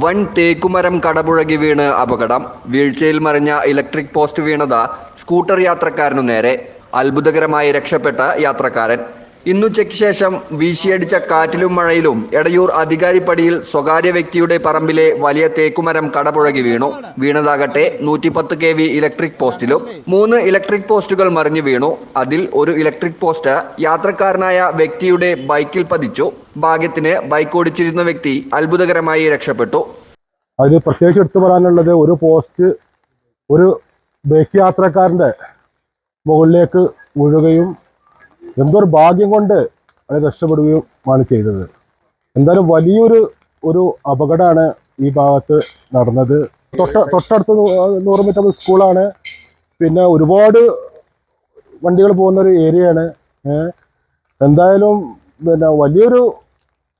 വൻ തേക്കുമരം കടപുഴകി വീണ് അപകടം. വീഴ്ചയിൽ മറിഞ്ഞ ഇലക്ട്രിക് പോസ്റ്റ് വീണത സ്കൂട്ടർ യാത്രക്കാരനു നേരെ. അത്ഭുതകരമായി രക്ഷപ്പെട്ട യാത്രക്കാരൻ. ഇന്നുച്ചയ്ക്ക് ശേഷം വീശിയടിച്ച കാറ്റിലും മഴയിലും എടയൂർ അധികാരിപ്പടിയിൽ സ്വകാര്യ വ്യക്തിയുടെ പറമ്പിലെ വലിയ തേക്കുമരം കടപുഴകി വീണു. വീണതാകട്ടെ നൂറ്റിപ്പത്ത് കെ വി ഇലക്ട്രിക് പോസ്റ്റിലും മൂന്ന് ഇലക്ട്രിക് പോസ്റ്റുകൾ മറിഞ്ഞു വീണു. അതിൽ ഒരു ഇലക്ട്രിക് പോസ്റ്റ് യാത്രക്കാരനായ വ്യക്തിയുടെ ബൈക്കിൽ പതിച്ചു. ഭാഗ്യത്തിന് ബൈക്ക് ഓടിച്ചിരുന്ന വ്യക്തി അത്ഭുതകരമായി രക്ഷപ്പെട്ടു. അതിൽ പ്രത്യേകിച്ച് എടുത്തു പറയാനുള്ളത് ഒരു പോസ്റ്റ് ഒരു ബൈക്ക് യാത്രക്കാരന്റെ മുകളിലേക്ക് വീഴുകയും എന്തോ ഒരു ഭാഗ്യം കൊണ്ട് അത് രക്ഷപ്പെടുകയുമാണ് ചെയ്തത്. എന്തായാലും വലിയൊരു ഒരു അപകടമാണ് ഈ ഭാഗത്ത് നടന്നത്. തൊട്ട തൊട്ടടുത്ത് നൂറ് മീറ്റർ സ്കൂളാണ്. പിന്നെ ഒരുപാട് വണ്ടികൾ പോകുന്ന ഒരു ഏരിയയാണ്. എന്തായാലും പിന്നെ വലിയൊരു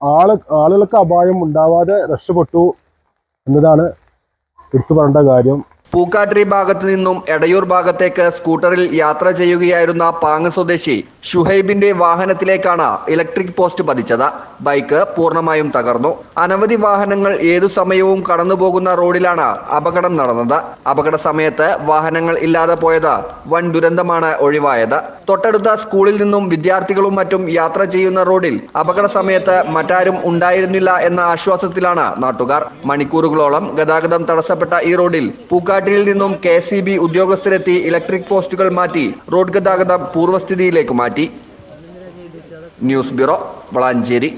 ആൾ ആളുകൾക്ക് അപായം ഉണ്ടാവാതെ രക്ഷപ്പെട്ടു എന്നതാണ് എടുത്തു പറയേണ്ട കാര്യം. പൂക്കാട്ടിരി ഭാഗത്തു നിന്നും എടയൂർ ഭാഗത്തേക്ക് സ്കൂട്ടറിൽ യാത്ര ചെയ്യുകയായിരുന്ന പാങ്ങ സ്വദേശി ഷുഹൈബിന്റെ വാഹനത്തിലേക്കാണ് ഇലക്ട്രിക് പോസ്റ്റ് പതിച്ചത്. ബൈക്ക് പൂർണമായും തകർന്നു. അനവധി വാഹനങ്ങൾ ഏതു സമയവും കടന്നുപോകുന്ന റോഡിലാണ് അപകടം നടന്നത്. അപകട സമയത്ത് വാഹനങ്ങൾ ഇല്ലാതെ പോയത് വൻ ദുരന്തമാണ് ഒഴിവായത്. തൊട്ടടുത്ത സ്കൂളിൽ നിന്നും വിദ്യാർത്ഥികളും മറ്റും യാത്ര ചെയ്യുന്ന റോഡിൽ അപകട സമയത്ത് മറ്റാരും ഉണ്ടായിരുന്നില്ല എന്ന ആശ്വാസത്തിലാണ് നാട്ടുകാർ. മണിക്കൂറുകളോളം ഗതാഗതം തടസ്സപ്പെട്ട ഈ റോഡിൽ പൂക്കാട്ടിയിൽ നിന്നും കെ ഉദ്യോഗസ്ഥരെത്തി ഇലക്ട്രിക് പോസ്റ്റുകൾ മാറ്റി റോഡ് ഗതാഗതം പൂർവസ്ഥിതിയിലേക്ക് മാറ്റി. News bureau Valanchery.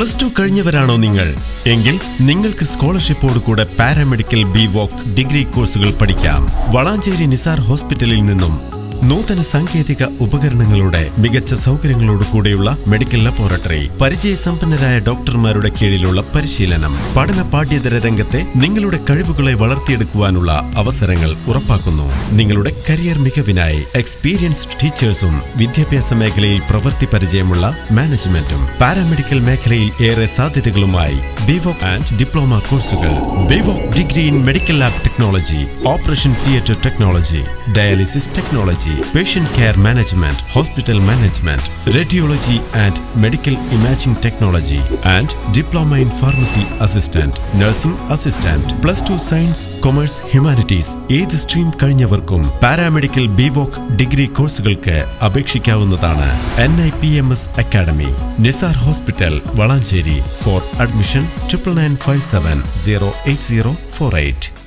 Plus two കഴിഞ്ഞവരാണോ നിങ്ങൾ? എങ്കിൽ നിങ്ങൾക്ക് സ്കോളർഷിപ്പോട് കൂടെ പാരാമെഡിക്കൽ ബി വോക്ക് ഡിഗ്രി കോഴ്സുകൾ പഠിക്കാം. വളാഞ്ചേരി നിസാർ ഹോസ്പിറ്റലിൽ നിന്നും നൂതന സാങ്കേതിക ഉപകരണങ്ങളുടെ മികച്ച സൗകര്യങ്ങളോട് കൂടിയുള്ള മെഡിക്കൽ ലബോറട്ടറി പരിചയസമ്പന്നരായ ഡോക്ടർമാരുടെ കീഴിലുള്ള പരിശീലനം പഠന പാഠ്യേതര രംഗത്തെ നിങ്ങളുടെ കഴിവുകളെ വളർത്തിയെടുക്കുവാനുള്ള അവസരങ്ങൾ ഉറപ്പാക്കുന്നു. നിങ്ങളുടെ കരിയർ മികവിനായി എക്സ്പീരിയൻസ്ഡ് ടീച്ചേഴ്സും വിദ്യാഭ്യാസ മേഖലയിൽ പ്രവൃത്തി പരിചയമുള്ള മാനേജ്മെന്റും പാരാമെഡിക്കൽ മേഖലയിൽ ഏറെ സാധ്യതകളുമായി ബിവോക് ആൻഡ് ഡിപ്ലോമ കോഴ്സുകൾ BVoc degree in medical lab technology operation theatre technology dialysis technology patient care management hospital management radiology and medical imaging technology and diploma in pharmacy assistant nursing assistant plus two science commerce humanities ഏത് stream കഴിഞ്ഞവർക്കും paramedical BVoc degree കോഴ്സുകൾക്ക് അപേക്ഷിക്കാവുന്നതാണ്. N I P M S academy Nisar hospital Valanchery for admission triple nine five seven zero eight zero four eight